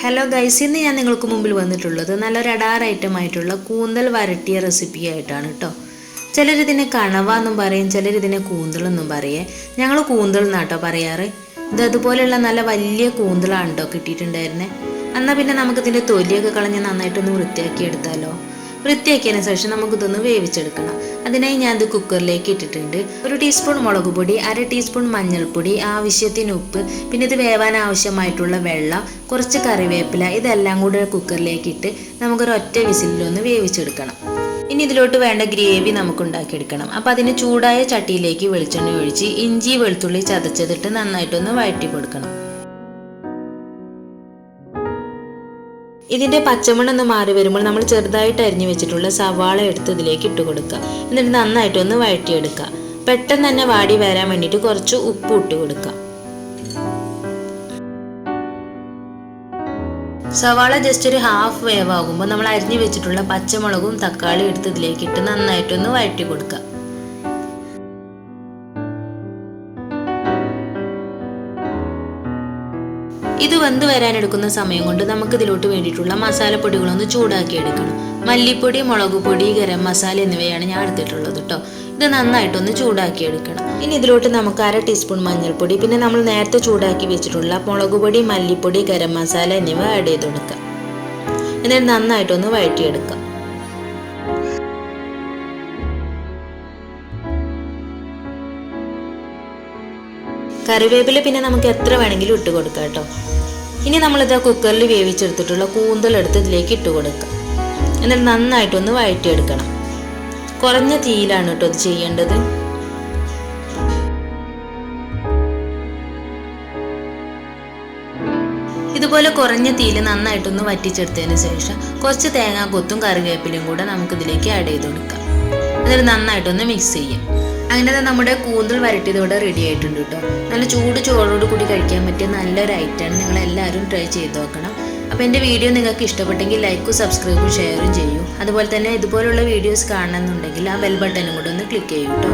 Hello guys ഇന്ന് ഞാൻ നിങ്ങൾക്ക് മുമ്പിൽ വന്നിട്ടുള്ളത് നല്ലൊരു അടാർ ഐറ്റം ആയിട്ടുള്ള കൂന്തൽ വരട്ടിയ റെസിപ്പി ആയിട്ടാണ് കേട്ടോ ചിലരിതിനെ കണവ എന്നും പറയും ചിലരിതിനെ കൂന്തൽ എന്നും പറയേ. ഞങ്ങൾ കൂന്തൽ എന്നാട്ടോ പറയാറ്. ഇത് അതുപോലെയുള്ള നല്ല വലിയ കൂന്തലാണ് കേട്ടോ കിട്ടിയിട്ടുണ്ടായിരുന്നേ? എന്നാൽ പിന്നെ നമുക്കിതിന്റെ തൊലിയൊക്കെ കളഞ്ഞ് നന്നായിട്ടൊന്ന് വൃത്തിയാക്കി എടുത്താലോ? വൃത്തിയാക്കിയതിന് ശേഷം നമുക്കിതൊന്ന് വേവിച്ചെടുക്കണം. അതിനായി ഞാൻ ഇത് കുക്കറിലേക്ക് ഇട്ടിട്ടുണ്ട്. ഒരു ടീസ്പൂൺ മുളക് പൊടി അര ടീസ്പൂൺ മഞ്ഞൾപ്പൊടി ആവശ്യത്തിന് ഉപ്പ് പിന്നെ ഇത് വേവാൻ ആവശ്യമായിട്ടുള്ള വെള്ളം കുറച്ച് കറിവേപ്പില ഇതെല്ലാം കൂടെ കുക്കറിലേക്ക് ഇട്ട് നമുക്കൊരു ഒറ്റ വിസിലൊന്ന് വേവിച്ചെടുക്കണം. ഇനി ഇതിലോട്ട് വേണ്ട ഗ്രേവി നമുക്ക് ഉണ്ടാക്കിയെടുക്കണം. അപ്പം അതിന് ചൂടായ ചട്ടിയിലേക്ക് വെളിച്ചെണ്ണ ഒഴിച്ച് ഇഞ്ചി വെളുത്തുള്ളി ചതച്ചതിട്ട് നന്നായിട്ടൊന്ന് വഴറ്റി കൊടുക്കണം. ഇതിന്റെ പച്ചമണൊന്ന് മാറി വരുമ്പോൾ നമ്മൾ ചെറുതായിട്ട് അരിഞ്ഞു വെച്ചിട്ടുള്ള സവാള എടുത്ത് ഇതിലേക്ക് ഇട്ട് കൊടുക്കുക. എന്നിട്ട് നന്നായിട്ടൊന്ന് വഴറ്റിയെടുക്കുക. പെട്ടെന്ന് തന്നെ വാടി വരാൻ വേണ്ടിയിട്ട് കുറച്ച് ഉപ്പ് ഇട്ട് കൊടുക്കുക. സവാള ജസ്റ്റ് ഒരു ഹാഫ് വേവ് ആകുമ്പോൾ നമ്മൾ അരിഞ്ഞു വെച്ചിട്ടുള്ള പച്ചമുളകും തക്കാളിയും എടുത്ത് ഇതിലേക്ക് ഇട്ട് നന്നായിട്ടൊന്ന് വഴറ്റി കൊടുക്കുക. ഇത് വെന്ത് വരാനെടുക്കുന്ന സമയം കൊണ്ട് നമുക്ക് ഇതിലോട്ട് വേണ്ടിയിട്ടുള്ള മസാലപ്പൊടികളൊന്ന് ചൂടാക്കി എടുക്കണം മല്ലിപ്പൊടി മുളക് പൊടി ഗരം മസാല എന്നിവയാണ് ഞാൻ എടുത്തിട്ടുള്ളത് കേട്ടോ ഇത് നന്നായിട്ടൊന്ന് ചൂടാക്കി എടുക്കണം ഇനി ഇതിലോട്ട് നമുക്ക് അര ടീസ്പൂൺ മഞ്ഞൾപ്പൊടി പിന്നെ നമ്മൾ നേരത്തെ ചൂടാക്കി വെച്ചിട്ടുള്ള മുളക് പൊടി മല്ലിപ്പൊടി ഗരം മസാല എന്നിവ ആഡ് ചെയ്ത് കൊടുക്കാം എന്നിട്ട് നന്നായിട്ടൊന്ന് വഴറ്റിയെടുക്കാം. കറിവേപ്പില പിന്നെ നമുക്ക് എത്ര വേണമെങ്കിലും ഇട്ട് കൊടുക്കാം കേട്ടോ. ഇനി നമ്മളിത് കുക്കറിൽ വേവിച്ചെടുത്തിട്ടുള്ള കൂന്തലെടുത്ത് ഇതിലേക്ക് ഇട്ട് കൊടുക്കുക എന്നിട്ട് നന്നായിട്ടൊന്ന് വഴറ്റിയെടുക്കണം. കുറഞ്ഞ തീയിലാണ് കേട്ടോ ഇത് ചെയ്യേണ്ടത്. ഇതുപോലെ കുറഞ്ഞ തീയിൽ നന്നായിട്ടൊന്ന് വറ്റിച്ചെടുത്തതിന് ശേഷം കുറച്ച് തേങ്ങാക്കൊത്തും കറിവേപ്പിലയും കൂടെ നമുക്കിതിലേക്ക് ആഡ് ചെയ്ത് കൊടുക്കാം. എന്നിട്ട് നന്നായിട്ടൊന്ന് മിക്സ് ചെയ്യാം. അങ്ങനെ നമ്മുടെ കൂന്തൽ വരട്ടിയത് ഇവിടെ റെഡി ആയിട്ടുണ്ട് കേട്ടോ. നല്ല ചൂട് ചോറോട് കൂടി കഴിക്കാൻ പറ്റിയ നല്ലൊരു ഐറ്റമാണ് നിങ്ങൾ എല്ലാവരും ട്രൈ ചെയ്ത് നോക്കണം. അപ്പോൾ എന്റെ വീഡിയോ നിങ്ങൾക്ക് ഇഷ്ടപ്പെട്ടെങ്കിൽ ലൈക്കും സബ്സ്ക്രൈബും ഷെയറും ചെയ്യൂ. അതുപോലെ തന്നെ ഇതുപോലുള്ള വീഡിയോസ് കാണണമെന്നുണ്ടെങ്കിൽ ആ ബെൽ ബട്ടനും കൂടെ ഒന്ന് ക്ലിക്ക് ചെയ്യൂ കേട്ടോ.